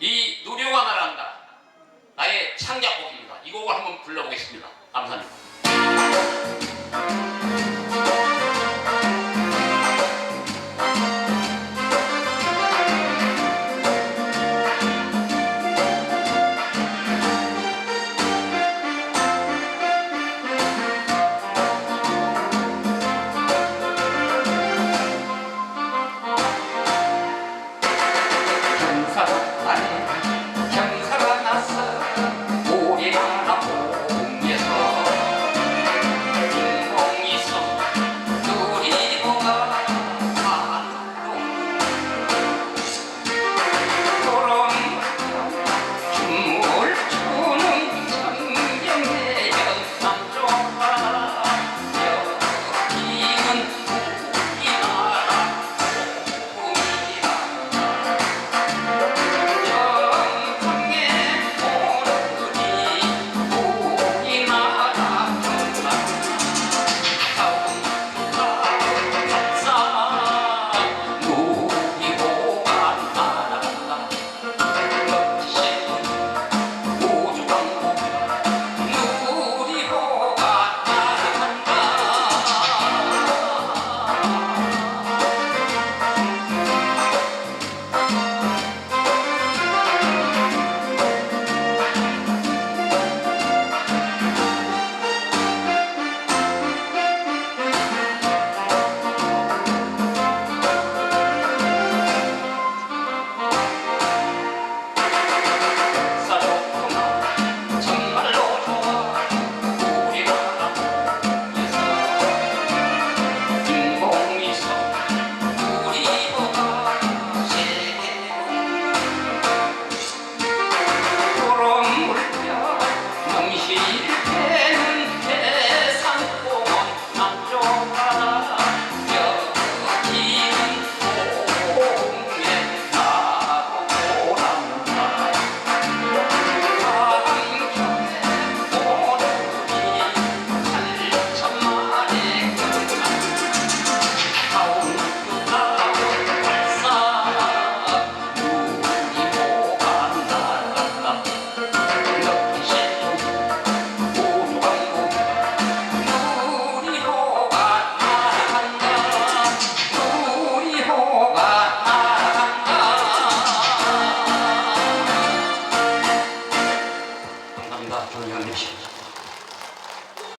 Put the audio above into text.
이 노래가 나란다 나의 창작곡입니다. 이 곡을 한번 불러보겠습니다. 감사합니다.